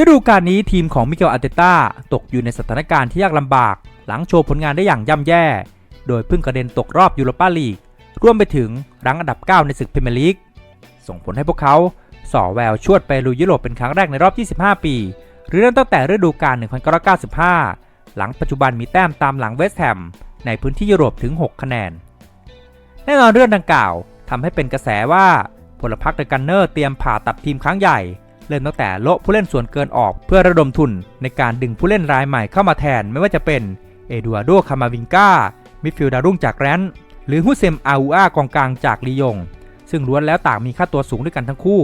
ฤดูกาลนี้ทีมของมิเกลอาร์เตต้าตกอยู่ในสถานการณ์ที่ยากลำบาก หลังโชว์ผลงานได้อย่างย่ำแย่ โดยเพิ่งกระเด็นตกรอบยูโรปาลีกร่วมไปถึงรั้งอันดับ 9 ในศึกพรีเมียร์ลีก ส่งผลให้พวกเขาส่อแววชวดไปลุยยุโรปเป็นครั้งแรกในรอบ 25 ปี หรือเริ่มตั้งแต่ฤดูกาล 1995 หลังปัจจุบันมีแต้มตามหลังเวสต์แฮมในพื้นที่ยุโรปถึง 6 คะแนน แน่นอนเรื่องดังกล่าวทำให้เป็นกระแสว่าพลพรรคเดอะกันเนอร์เตรียมผ่าตัดทีมครั้งใหญ่ เริ่มตั้งแต่โละผู้เล่นส่วนเกินออกเพื่อระดมทุนในการดึงผู้เล่นรายใหม่เข้ามาแทนไม่ว่าจะเป็นเอดูอาโดคามาวิงกามิดฟิลดารุ่งจากแรนท์หรือฮุเซมอาอูอากองกลางจากลียง ซึ่งล้วนแล้วต่างมีค่าตัวสูงด้วยกันทั้งคู่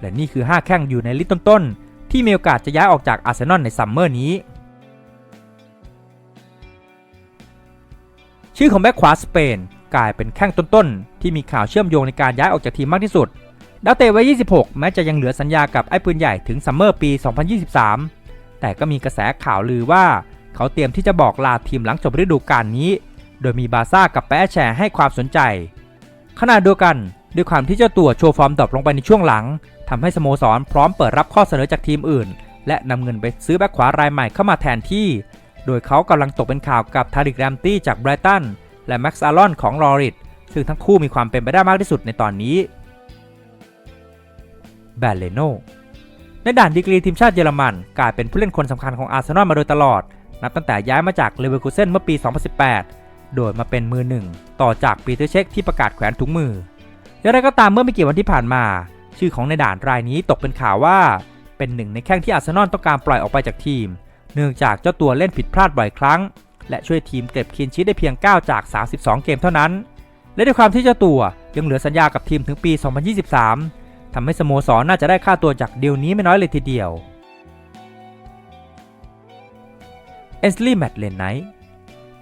และนี่คือ 5 แข้งอยู่ในลิสต์ต้นๆ ที่มีโอกาสจะย้ายออกจากอาร์เซนอลในซัมเมอร์นี้ ชื่อของแบ็คขวาสเปนกลายเป็นแข้งต้นๆ ที่มีข่าวเชื่อมโยงในการย้ายออกจากทีมมากที่สุด ดาวเตะวัย 26 แม้จะยังเหลือสัญญากับไอ้ปืนใหญ่ถึงซัมเมอร์ปี 2023 แต่ก็มีกระแสข่าวลือว่าเขาเตรียมที่จะบอกลาทีมหลังจบฤดูกาลนี้ โดยมีบาซ่ากับแปะแชร์ให้ความสนใจ ขณะเดียวกันด้วยความที่เจ้าตัวโชว์ฟอร์มดรอปลงไปในช่วงหลังทำให้สโมสรพร้อมเปิดรับข้อเสนอจากทีมอื่น และนำเงินไปซื้อแบ็คขวารายใหม่เข้ามาแทนที่ โดยเขากำลังตกเป็นข่าวกับทาริกแรมตี้จากไบรตันและแม็กซ์อารอนของลอริดซึ่งทั้งคู่มีความเป็นไปได้มากที่สุดในตอนนี้ แบรเลโนในด่านดีกรีทีมชาติเยอรมันกลายเป็นผู้เล่นคนสำคัญของอาร์เซนอลมาโดยตลอด นับตั้งแต่ย้ายมาจากเลเวอร์คูเซนเมื่อปี 2018 โดยมาเป็นมือหนึ่งต่อจากปีเตอร์เช็คที่ประกาศแขวนถุงมืออย่างไรก็ตามเมื่อไม่กี่วันที่ผ่านมา ชื่อของในด่านรายนี้ตกเป็นข่าวว่า เป็นหนึ่งในแข้งที่อาร์เซนอลต้องการปล่อยออกไปจากทีม เนื่องจากเจ้าตัวเล่นผิดพลาดบ่อยครั้ง และช่วยทีมเก็บคีนชีตได้เพียง 9 จาก 32 เกมเท่านั้น และด้วยความที่เจ้าตัวยังเหลือสัญญากับทีมถึงปี 2023 ทำให้สโมสรน่าจะได้ค่าตัวจากเดีลนี้ไม่น้อยเลยทีเดียว เอสลีแมตเลนไนท์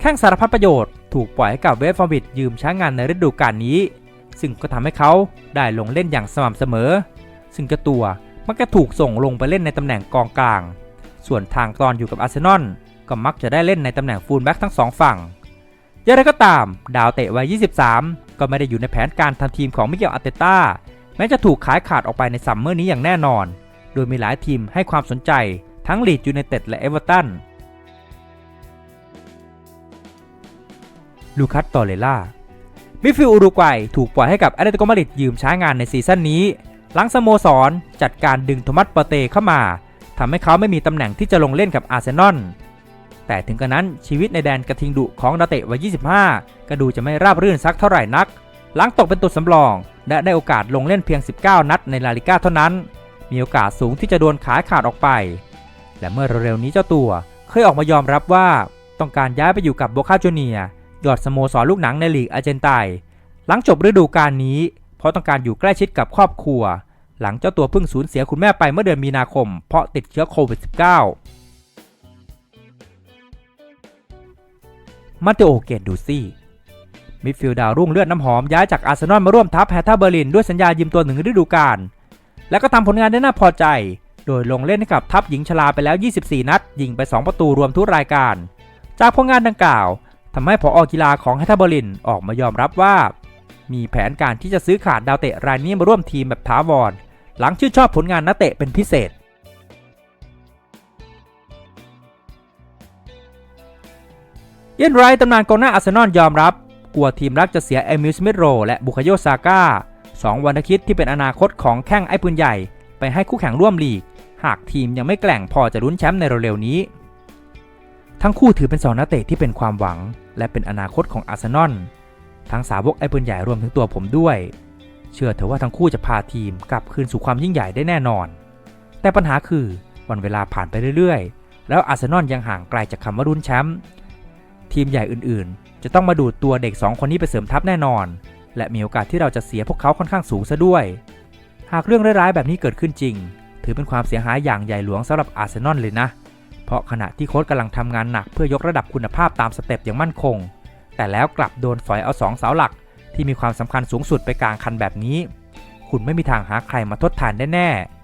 แข้งสารพัดประโยชน์ถูกปล่อยให้กับเวฟฟอร์บิดยืมใช้งานในฤดูกาลนี้ ซึ่งก็ทำให้เขาได้ลงเล่นอย่างสม่ำเสมอ ซึ่งเจ้าตัวมักจะถูกส่งลงไปเล่นในตำแหน่งกองกลาง ส่วนทางตอนอยู่กับอาร์เซนอลก็มักจะได้เล่นในตำแหน่งฟูลแบ็กทั้งสองฝั่งอย่างไรก็ตาม ดาวเตะวัย 23 ก็ไม่ได้อยู่ในแผนการทำทีมของมิเกลอาร์เตต้า ม้จะถูกขายขาดออกไปในซัมเมอร์นี้อย่างแน่นอน โดยมีหลายทีมให้ความสนใจทั้งลีดยูไนเต็ดและเอเวอร์ตัน ลูคัส ตอเรล่า มิฟิลอุรุกวัยถูกปล่อยให้กับแอตเลติโกมาดริดยืมใช้งานในซีซั่นนี้ หลังสโมสรจัดการดึงโทมัสปเตเข้ามา ทำให้เขาไม่มีตำแหน่งที่จะลงเล่นกับอาร์เซนอล แต่ถึงกระนั้นชีวิตในแดนกระทิงดุของดาเตะวัย 25 ก็ดูจะไม่ราบรื่นสักเท่าไหร่นัก หลังตกเป็นตัวสำรอง และได้โอกาสลงเล่นเพียง 19 นัดในลาลิก้าเท่านั้น มีโอกาสสูงที่จะโดนขายขาดออกไป และเมื่อเร็วๆนี้เจ้าตัวเคยออกมายอมรับว่าต้องการย้ายไปอยู่กับโบคาจูเนียยอดสโมสรลูกหนังในลีกอาร์เจนไตนหลังจบฤดูกาลนี้ เพราะต้องการอยู่ใกล้ชิดกับครอบครัว หลังเจ้าตัวเพิ่งสูญเสียคุณแม่ไปเมื่อเดือนมีนาคม เพราะติดเชื้อโควิด -19 มาเตโอเกนดูซี่ มิดฟิลด์ดาวรุ่งเลือดน้ำหอมย้ายจากอาร์เซนอลมาร่วมทัพแฮตท่าเบอร์ลินด้วยสัญญายืมตัวหนึ่งฤดูกาลและก็ทำผลงานได้น่าพอใจ โดยลงเล่นให้กับทัพหญิงชลาไปแล้ว 24 นัด ยิงไป 2 ประตูรวมทุกรายการ จากผลงานดังกล่าวทำให้ผออกีฬาของแฮตท่าเบอร์ลินออกมายอมรับว่า มีแผนการที่จะซื้อขาดดาวเตะรายนี้มาร่วมทีมแบบถาวรหลังชื่นชอบผลงานนักเตะเป็นพิเศษเยนไรท์ตำนานกองหน้าอาร์เซนอลยอมรับ กลัวทีมรักจะเสียเอมิลสมิธโรและบุคโยซาก้าสองวันคิดที่เป็นอนาคตของแข้งไอ้ปืนใหญ่ ไปให้คู่แข่งร่วมลีก หากทีมยังไม่แกล่งพอจะลุ้นแชมป์ในเร็วๆนี้ ทั้งคู่ถือเป็นสองนักเตะที่เป็นความหวัง และเป็นอนาคตของอาร์เซนอลทั้งสาวกไอ้ปืนใหญ่รวมถึงตัวผมด้วย เชื่อเถอะว่าทั้งคู่จะพาทีมกลับคืนสู่ความยิ่งใหญ่ได้แน่นอน แต่ปัญหาคือวันเวลาผ่านไปเรื่อยๆ แล้วอาร์เซนอลยังห่างไกลจากคำว่าลุ้นแชมป์ ทีมใหญ่อื่นๆ จะต้องมาดูดตัวเด็ก 2 คนนี้ไปเสริมทัพแน่นอน และมีโอกาสที่เราจะเสียพวกเขาค่อนข้างสูงซะด้วย หากเรื่องร้ายๆแบบนี้เกิดขึ้นจริง ถือเป็นความเสียหายอย่างใหญ่หลวงสำหรับอาร์เซนอลเลยนะ เพราะขณะที่โค้ชกำลังทำงานหนักเพื่อยกระดับคุณภาพตามสเต็ปอย่างมั่นคง แต่แล้วกลับโดนฝอยเอาสองเสาหลัก ที่มีความสำคัญสูงสุดไปกลางคันแบบนี้ คุณไม่มีทางหาใครมาทดแทนได้แน่ๆ